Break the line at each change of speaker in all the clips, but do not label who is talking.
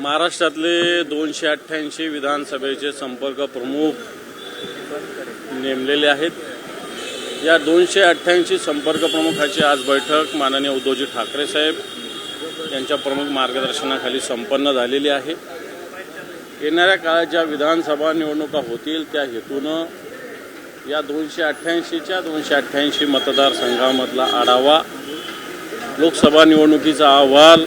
महाराष्ट्रातले दोनशे अठ्ठ्याऐंशी विधानसभेचे संपर्क प्रमुख नेमलेले आहेत. या दोनशे अठ्ठ्याऐंशी संपर्क प्रमुखाची आज बैठक माननीय उद्धवजी ठाकरे साहेब यांच्या प्रमुख मार्गदर्शनाखाली संपन्न झालेली आहे. येणाऱ्या काळात ज्या विधानसभा निवडणुका होतील त्या हेतूनं या दोनशे अठ्ठ्याऐंशीच्या दोनशे अठ्ठ्याऐंशी मतदारसंघामधला आढावा लोकसभा निवडणुकीचा अहवाल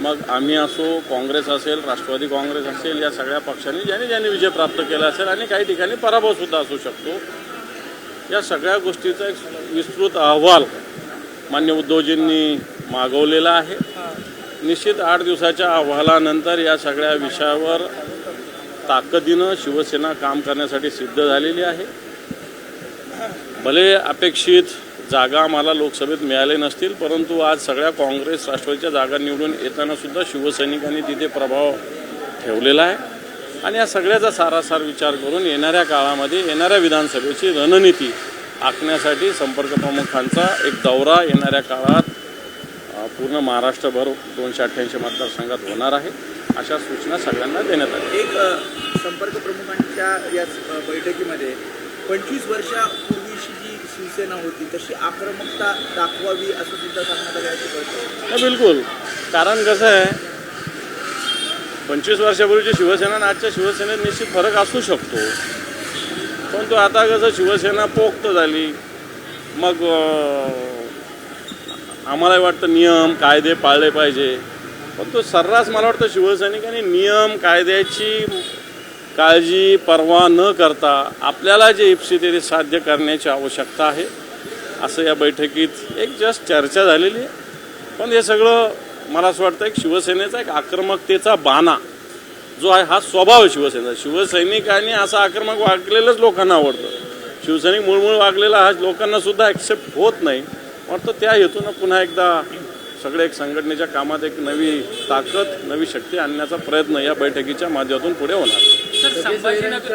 मग आम्ही असो काँग्रेस असेल राष्ट्रवादी काँग्रेस असेल या सगळ्या पक्षांनी ज्यांनी ज्यांनी विजय प्राप्त केला असेल आणि काही ठिकाणी पराभवसुद्धा असू शकतो. या सगळ्या गोष्टीचा एक विस्तृत अहवाल मान्य उद्धवजींनी मागवलेला आहे. निश्चित आठ दिवसाच्या अहवालानंतर या सगळ्या विषयावर ताकदीनं शिवसेना काम करण्यासाठी सिद्ध झालेली आहे. भले अपेक्षित जागा आम्हाला लोकसभेत मिळाले नसतील परंतु आज सगळ्या काँग्रेस राष्ट्रवादीच्या जागा निवडून येतानासुद्धा शिवसैनिकांनी तिथे प्रभाव ठेवलेला आहे. आणि या सगळ्याचा सारासार विचार करून येणाऱ्या काळामध्ये येणाऱ्या विधानसभेची रणनीती आखण्यासाठी संपर्क प्रमुखांचा एक दौरा येणाऱ्या काळात पूर्ण महाराष्ट्रभर दोनशे अठ्ठ्याऐंशी मतदारसंघात होणार आहे. अशा सूचना सगळ्यांना देण्यात आल्या.
एक संपर्क प्रमुखांच्या या बैठकीमध्ये पंचवीस वर्षापूर्वी शिवसेना होती तशी आक्रमकता दाखवावी असं सुद्धा सांगण्यात आलं कळतं
हा, बिलकुल. कारण कसं आहे पंचवीस वर्षापूर्वीची शिवसेना आणि आजच्या शिवसेनेत निश्चित फरक असू शकतो. पण तो आता कसं शिवसेना पोक्त झाली. मग आम्हालाही वाटतं नियम कायदे पाळले पाहिजे. पण तो सर्रास मला वाटतं शिवसैनिकांनी नियम कायद्याची काळजी पर्वा न करता आपल्याला जे इप्सित ते साध्य करण्याची आवश्यकता आहे. असं या बैठकीत एक जस्ट चर्चा झालेली आहे. पण हे सगळं मला असं वाटतं एक शिवसेनेचा एक आक्रमकतेचा बाणा जो आहे हा स्वभाव आहे शिवसेनेचा. शिवसैनिकांनी असं आक्रमक वागलेलंच लोकांना आवडतं. शिवसैनिक मुळमुळ वागलेला हा लोकांना सुद्धा ॲक्सेप्ट होत नाही. वाटतं त्या हेतूनं पुन्हा एकदा सगळे एक संघटनेच्या कामात एक नवी ताकद नवी शक्ती आणण्याचा प्रयत्न या बैठकीच्या माध्यमातून पुढे होणार.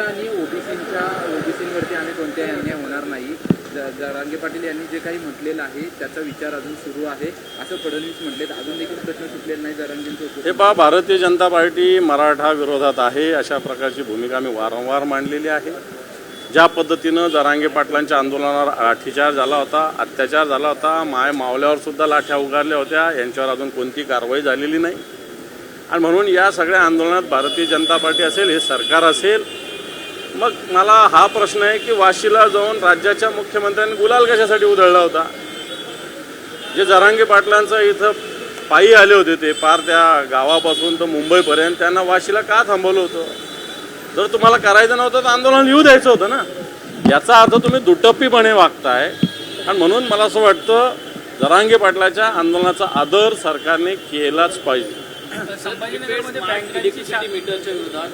आणि ओबीसींच्या ओबीसींवरती आणि कोणत्याही अन्याय होणार नाही. ज- जरांगे पाटील यांनी जे काही म्हटलेलं आहे त्याचा विचार अजून सुरू आहे. असं फडणवीस म्हटलेत. अजून देखील प्रश्न सुटलेला नाही जरांगेंचं
हे पहा भारतीय जनता पार्टी मराठा विरोधात आहे. अशा प्रकारची भूमिका आम्ही वारंवार मांडलेली आहे. ज्या पद्धतीनं जरांगे पाटलांच्या आंदोलनावर लाठीचार झाला होता अत्याचार झाला होता माय मावल्यावर सुद्धा लाठ्या उगारल्या होत्या यांच्यावर अजून कोणती कारवाई झालेली नाही. आणि म्हणून या सगळ्या आंदोलनात भारतीय जनता पार्टी असेल हे सरकार असेल मग मला हा प्रश्न आहे की वाशीला जाऊन राज्याच्या मुख्यमंत्र्यांनी गुलाल कशासाठी उधळला होता? जे जरांगे पाटलांचं इथं पायी आले होते ते पार त्या गावापासून तर मुंबईपर्यंत त्यांना वाशीला का थांबवलं होतं? जर तुम्हाला करायचं नव्हतं तर आंदोलन येऊ द्यायचं होतं ना. याचा अर्थ तुम्ही दुटप्पीपणे वागताय. आणि म्हणून मला असं वाटतं जरांगे पाटलाच्या आंदोलनाचा आदर सरकारने केलाच पाहिजे.
संभाजीनगरमध्ये बँक इलेक्ट्रिसिटी मीटरच्या विरोधात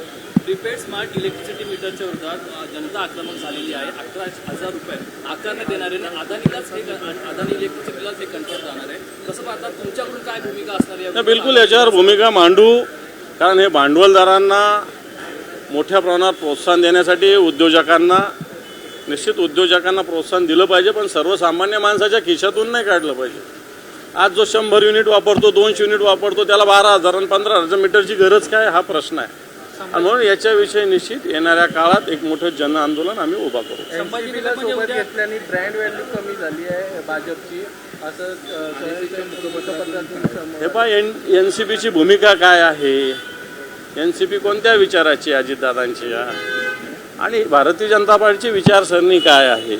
प्रीपेड स्मार्ट इलेक्ट्रिसिटी मीटरच्या विरोधात अ, जनता आक्रमक झालेली आहे. अकरा हजार रुपये आकारण्यात येणार आहे आणि अदानीलाच हे अदानी इलेक्ट्रिसिटीलाच हे कंट्रोल जाणार आहे. कसं पाहता तुमच्याकडून काय भूमिका असणार आहे या
नाही, बिलकुल याच्यावर भूमिका मांडू. कारण हे भांडवलदारांना मोठ्या प्रमाणात प्रोत्साहन देण्यासाठी उद्योजकांना निश्चित उद्योजकांना प्रोत्साहन दिलं पाहिजे पण सर्वसामान्य माणसाच्या खिशातून नाही काढलं पाहिजे. आज जो शंभर युनिट वापरतो दोनशे युनिट वापरतो त्याला बारा हजार आणि पंधरा हजार मीटरची गरज काय हा प्रश्न आहे. आणि म्हणून याच्याविषयी निश्चित येणाऱ्या काळात एक मोठं जन आंदोलन आम्ही उभा करू.
सोबत घेतल्याने ब्रँड व्हॅल्यू कमी झाली आहे भाजपची. असं
हे पहा एन एन सी पीची भूमिका काय आहे? एन सी पी कोणत्या विचाराची अजितदादांची? आणि भारतीय जनता पार्टीची विचारसरणी काय आहे?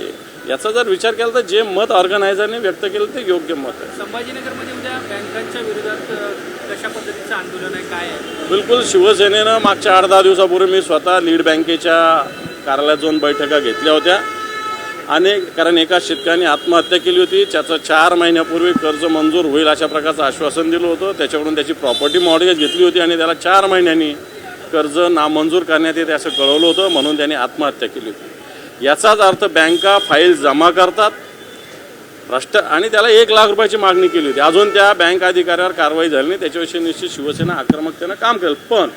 याचा जर विचार केला तर जे मत ऑर्गनायझरने व्यक्त केलं ते योग्य मत आहे.
संभाजीनगरमध्ये उद्या बँकांच्या विरोधात कशा पद्धतीचं आंदोलन आहे काय आहे?
बिलकुल शिवसेनेनं मागच्या आठ दहा दिवसापूर्वी मी स्वतः लीड बँकेच्या कार्यालयात जाऊन बैठका घेतल्या होत्या. आणि कारण एका शेतकऱ्याने आत्महत्या केली होती त्याचं चार महिन्यापूर्वी कर्ज मंजूर होईल अशा प्रकारचं आश्वासन दिलं होतं. त्याच्याकडून त्याची प्रॉपर्टी मॉडगेज घेतली होती आणि त्याला चार महिन्यांनी कर्ज नामंजूर करण्यात येते असं कळवलं होतं म्हणून त्याने आत्महत्या केली होती. याचाच अर्थ बँका फाईल जमा करतात. भ्रष्ट आणि त्याला एक लाख रुपयाची मागणी केली होती. अजून त्या बँक अधिकाऱ्यावर कारवाई झाली नाही. त्याच्याविषयी निश्चित शिवसेना आक्रमकतेनं काम करेल पण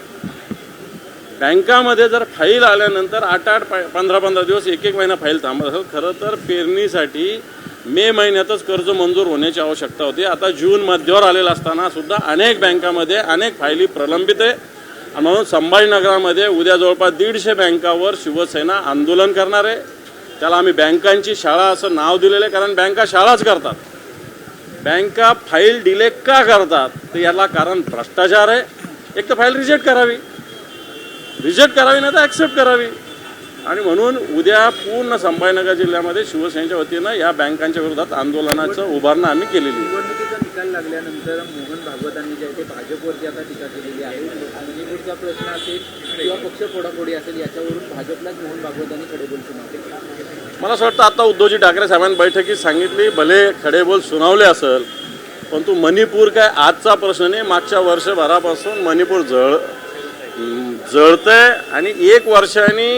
बँकामध्ये जर फाईल आल्यानंतर आठ आठ पंधरा पंधरा दिवस एक एक महिना फाईल थांबत असेल खरं तर पेरणीसाठी मे महिन्यातच कर्ज मंजूर होण्याची आवश्यकता होती. आता जून मध्यावर आलेला असताना सुद्धा अनेक बँकामध्ये अनेक फायली प्रलंबित आहे. म्हणून संभाजीनगरामध्ये उद्या जवळपास दीडशे बँकावर शिवसेना आंदोलन करणार आहे. त्याला आम्ही बँकांची शाळा असं नाव दिलेलं आहे कारण बँका शाळाच करतात. बँका फाईल डिले का करतात तर याला कारण भ्रष्टाचार आहे. एक तर फाईल रिजेक्ट करावी. रिजेक्ट करावी नाही तर ॲक्सेप्ट करावी. आणि म्हणून उद्या पूर्ण संभाजीनगर जिल्ह्यामध्ये शिवसेनेच्या वतीनं या बँकांच्या विरोधात आंदोलनाचं उभारणं आम्ही केलेली आहे.
निवडणुकीचा निकाल लागल्यानंतर मोहन भागवतांनी जे आहे ते भाजपवरती आता टीका केलेली आहे. मणिपूरचा प्रश्न असेल किंवा पक्ष फोडाफोडी असेल याच्यावरून भाजपलाच मोहन भागवतांनी खडेबोल सुनावले.
मला असं वाटतं आता उद्धवजी ठाकरे साहेबांनी बैठकीत सांगितली भले खडेबोल सुनावले असेल परंतु मणिपूर काय आजचा प्रश्न नाही मागच्या वर्षभरापासून मणिपूर जळ जळतंय आणि एक वर्षाने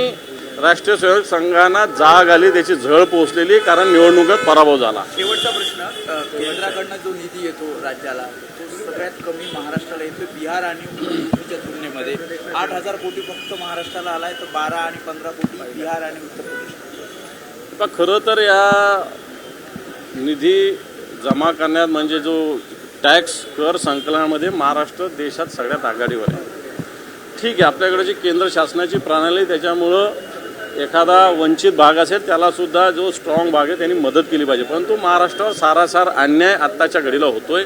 राष्ट्रीय स्वयंसेवक संघाना जाग आली त्याची झळ पोहोचलेली कारण निवडणुकीत पराभव झाला.
शेवटचा प्रश्न केंद्राकडनं जो निधी येतो राज्याला तो सगळ्यात कमी महाराष्ट्राला येतो बिहार आणि उत्तर तुलनेमध्ये आठ हजार कोटी फक्त महाराष्ट्राला आलाय तर बारा आणि पंधरा कोटी बिहार आणि उत्तर प्रदेश.
खरं तर या निधी जमा करण्यात म्हणजे जो टॅक्स कर संकलनामध्ये महाराष्ट्र देशात सगळ्यात आघाडीवर आहे. ठीक आहे आपल्याकडे जी केंद्र शासनाची प्रणाली त्याच्यामुळं एखादा वंचित भाग असेल त्यालासुद्धा जो स्ट्रॉंग भाग आहे त्यांनी मदत केली पाहिजे. परंतु महाराष्ट्रावर सारासार अन्याय आत्ताच्या घडीला होतोय.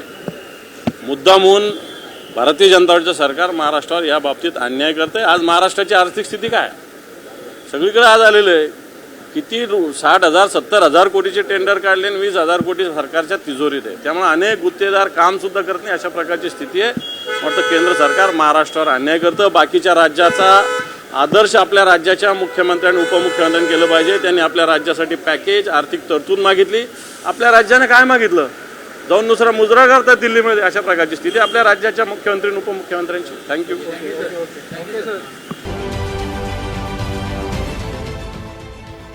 मुद्दामून भारतीय जनता पार्टीचं सरकार महाराष्ट्रावर या बाबतीत अन्याय करते आज महाराष्ट्राची आर्थिक स्थिती काय? सगळीकडे आज आलेलं आहे. किती साठ हजार सत्तर हजार कोटीचे टेंडर काढले आणि वीस हजार कोटी सरकारच्या तिजोरीत आहे. त्यामुळे अनेक गुत्तेदार काम सुद्धा करत नाही अशा प्रकारची स्थिती आहे. वाटतं केंद्र सरकार महाराष्ट्रावर अन्याय करतं. बाकीच्या राज्याचा आदर्श आपल्या राज्याच्या मुख्यमंत्र्यांनी उपमुख्यमंत्र्यांनी केलं पाहिजे. त्यांनी आपल्या राज्यासाठी पॅकेज आर्थिक तरतूद मागितली. आपल्या राज्याने काय मागितलं? जाऊन दुसरा मुजरा करतात दिल्लीमध्ये अशा प्रकारची स्थिती आपल्या राज्याच्या मुख्यमंत्री उपमुख्यमंत्र्यांची. थँक्यू